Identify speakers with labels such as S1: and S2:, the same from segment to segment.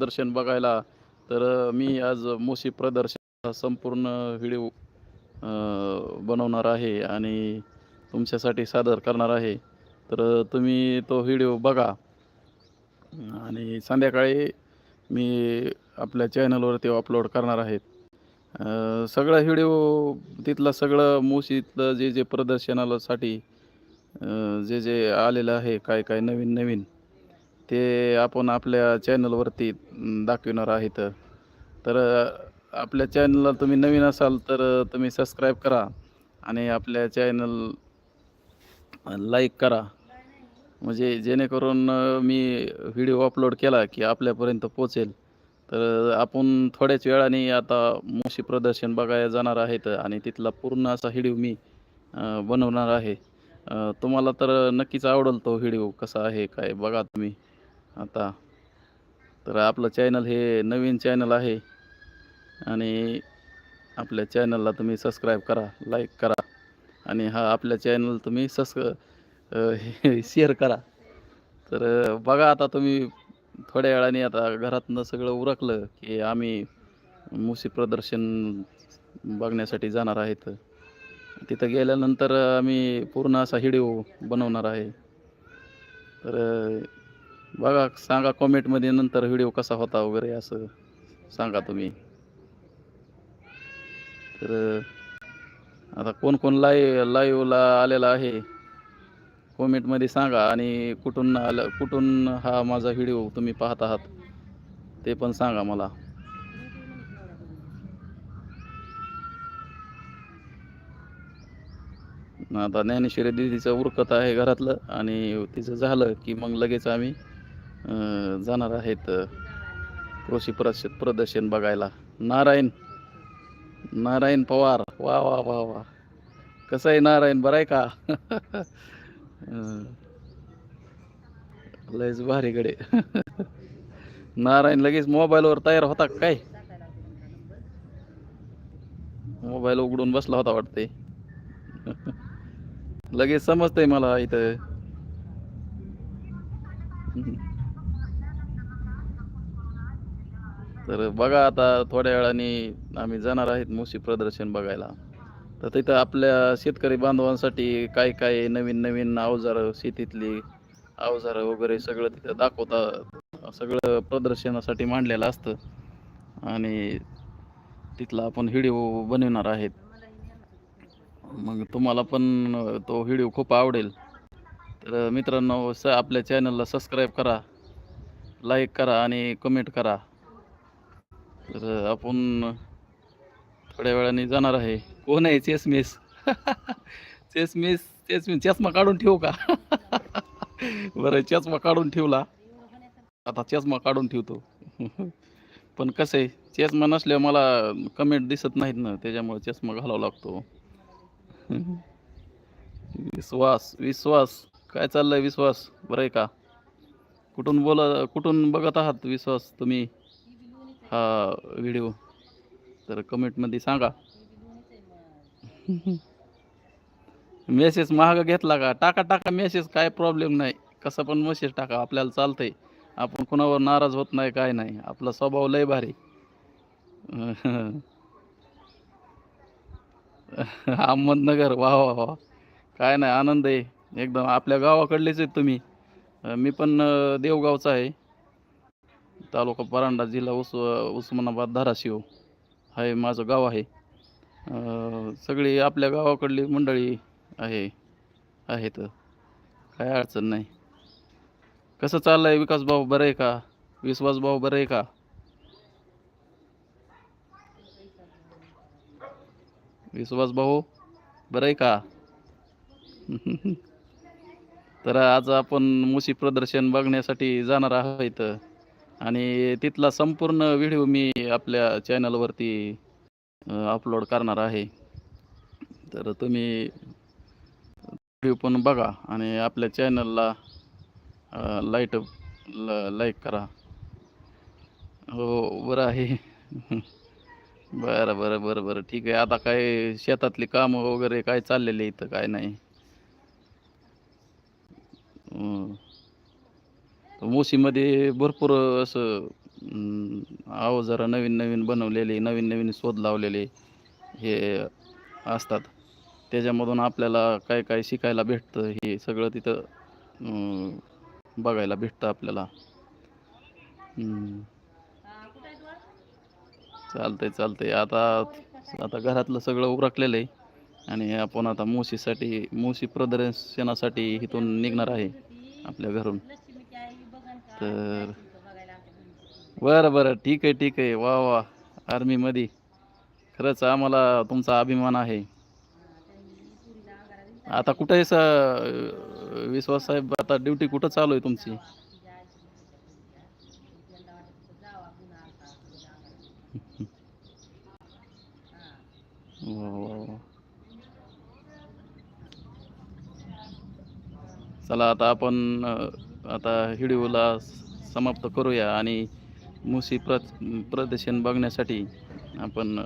S1: प्रदर्शन बघायला. तर मी आज मोशी प्रदर्शनाचा संपूर्ण व्हिडिओ बनवणार आहे आणि तुमच्यासाठी सादर करणार आहे. तर तुम्ही तो व्हिडिओ बघा. आणि संध्याकाळी मी आपल्या चॅनलवरती अपलोड करणार आहेत. सगळं व्हिडिओ तिथलं सगळं मोशीतलं जे जे प्रदर्शनालासाठी जे जे आलेलं आहे काय काय नवीन नवीन ते आपण आपल्या चॅनलवरती दाखविणार आहेत. तर आपल्या चॅनलला तुम्ही नवीन असाल तर तुम्ही सबस्क्राईब करा आणि आपल्या चॅनल लाईक करा. म्हणजे जेणेकरून मी व्हिडिओ अपलोड केला की आपल्यापर्यंत पोचेल तर आपण थोड्याच वेळाने आता मोशी प्रदर्शन बघायला जाणार आहेत आणि तिथला पूर्ण असा व्हिडिओ मी बनवणार आहे. तुम्हाला तर नक्कीच आवडेल तो व्हिडिओ कसा आहे काय बघा तुम्ही. आता. तर आपलं चॅनल हे नवीन चॅनल आहे. आणि आपल्या चॅनलला तुम्ही सबस्क्राईब करा लाईक करा. आणि हा आपल्या चॅनल तुम्ही सस शेअर करा. तर बघा आता तुम्ही थोड्या वेळाने आता घरातनं सगळं उरकलं की आम्ही मुसी प्रदर्शन बघण्यासाठी जाणार आहेत. तिथं गेल्यानंतर आम्ही पूर्ण असा व्हिडिओ बनवणार आहे. तर बघा सांगा कॉमेंटमध्ये नंतर व्हिडिओ कसा होता वगैरे असं सांगा तुम्ही. तर आता कोण कोण लाईव्ह लाईव्हला आलेला आहे कॉमेंटमध्ये सांगा आणि कुठून आलं कुठून हा माझा व्हिडिओ तुम्ही पाहत आहात ते पण सांगा मला. आता ज्ञानेश्वरी दिदीचं उरकत आहे घरातलं आणि तिचं झालं की मग लगेच आम्ही जाणार आहेत कृषी प्रश प्रदर्शन बघायला. नारायण नारायण पवार. वा वा वा वा. कसं आहे नारायण? बरं आहे का? लयच भारी गडे. नारायण लगेच मोबाईलवर तयार होता काय? मोबाईल उघडून बसला होता वाटते लगेच समजतंय मला इथं. तर बघा आता थोड्या वेळाने आम्ही जाणार आहेत मुशी प्रदर्शन बघायला. तर तिथं आपल्या शेतकरी बांधवांसाठी काय काय नवीन नवीन अवजारं शेतीतली अवजारं वगैरे सगळं तिथं दाखवता सगळं प्रदर्शनासाठी मांडलेलं असतं. आणि तिथला आपण व्हिडिओ बनवणार आहेत. मग तुम्हाला पण तो व्हिडिओ खूप आवडेल. तर मित्रांनो स आपल्या चॅनलला सबस्क्राईब करा लाईक करा आणि कमेंट करा. तर आपण थोड्या वेळाने जाणार आहे. कोण आहे चेसमेस चेसमेस चेसमिस चष्मा काढून ठेवू का? बरं चष्मा काढून ठेवला. आता चष्मा काढून ठेवतो. पण कसं आहे चष्मा नसल्या मला कमेंट दिसत नाहीत ना त्याच्यामुळे चष्मा घालावा लागतो. विश्वास विश्वास. काय चाललंय विश्वास? बरं आहे का? कुठून बोला कुठून बघत आहात विश्वास तुम्ही? हा व्हिडिओ तर कमेंटमध्ये सांगा. मेसेज महाग घेतला का? टाका टाका मेसेज काय प्रॉब्लेम नाही. कसं पण मेसेज टाका आपल्याला चालतंय. आपण कुणावर नाराज होत नाही काय नाही. आपला स्वभाव लय भारी. अहमदनगर वा वा वा. काय नाही आनंद आहे. एकदम आपल्या गावाकडलेच आहेत तुम्ही. मी पण देवगावचा आहे. तालुका परांडा जिल्हा उस उस्मानाबाद धाराशिव हे माझं गाव आहे. सगळी आपल्या गावाकडली मंडळी आहे आहेत. काय अडचण नाही. कसं चाललं विकास भाऊ बरं आहे का? विश्वास भाऊ बरं आहे का? विश्वास भाऊ बरं आहे का? तर आज आपण मुशी प्रदर्शन बघण्यासाठी जाणार आहोत. आणि तिथला संपूर्ण व्हिडिओ मी आपल्या चॅनलवरती अपलोड करणार आहे. तर तुम्ही व्हिडिओ पण बघा आणि आपल्या चॅनलला लाइट लाईक करा. हो बरं आहे. बरं बरं बरं बरं. ठीक आहे. आता काय शेतातली कामं वगैरे काय चाललेली इथं? काय नाही. हो. मोशीमध्ये भरपूर असं अं, अवजारं नवीन नवीन बनवलेले नवीन नवीन शोध लावलेले हे असतात. त्याच्यामधून आपल्याला काय काय शिकायला भेटतं हे सगळं तिथं बघायला भेटतं आपल्याला. हम्म. चालतंय चालतंय. आता आता घरातलं सगळं उरकलेलं आहे आणि आपण आता मोशीसाठी मुशी प्रदर्शनासाठी इथून निघणार आहे आपल्या घरून. तर बरं बरं. ठीक आहे ठीक आहे. वा वा. आर्मीमध्ये. खरंच आम्हाला तुमचा अभिमान आहे. आता कुठं आहे स विश्वास साहेब? आता ड्युटी कुठं चालू आहे तुमची? वा वा वा. चला आता आपण आता व्हिडिओला समाप्त करूया आणि मुसी प्र प्रदर्शन बघण्यासाठी आपण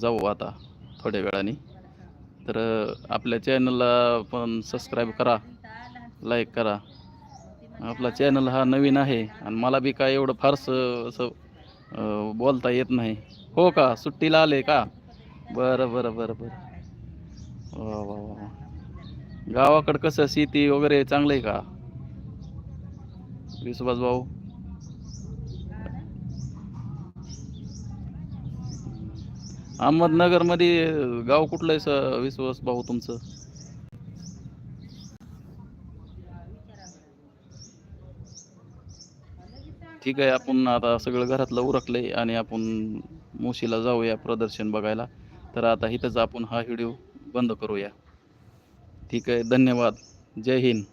S1: जाऊ आता थोड्या वेळाने. तर आपल्या चॅनलला पण सबस्क्राईब करा लाईक करा. आपला चॅनल हा नवीन आहे आणि मला बी काय एवढं फारसं असं बोलता येत नाही. हो का? सुट्टीला आले का? बरं बरं बरं बरं. वा वा वा वा. गावाकडं कसं शेती वगैरे चांगलं आहे का? विश्वास भाऊ अहमदनगरमध्ये गाव कुठलं आहे विश्वास भाऊ तुमचं? ठीक आहे आपण आता सगळं घरातलं उरकलंय आणि आपण मुशीला जाऊया प्रदर्शन बघायला. तर आता इथंच आपण हा व्हिडिओ बंद करूया. ठीक आहे धन्यवाद. जय हिंद.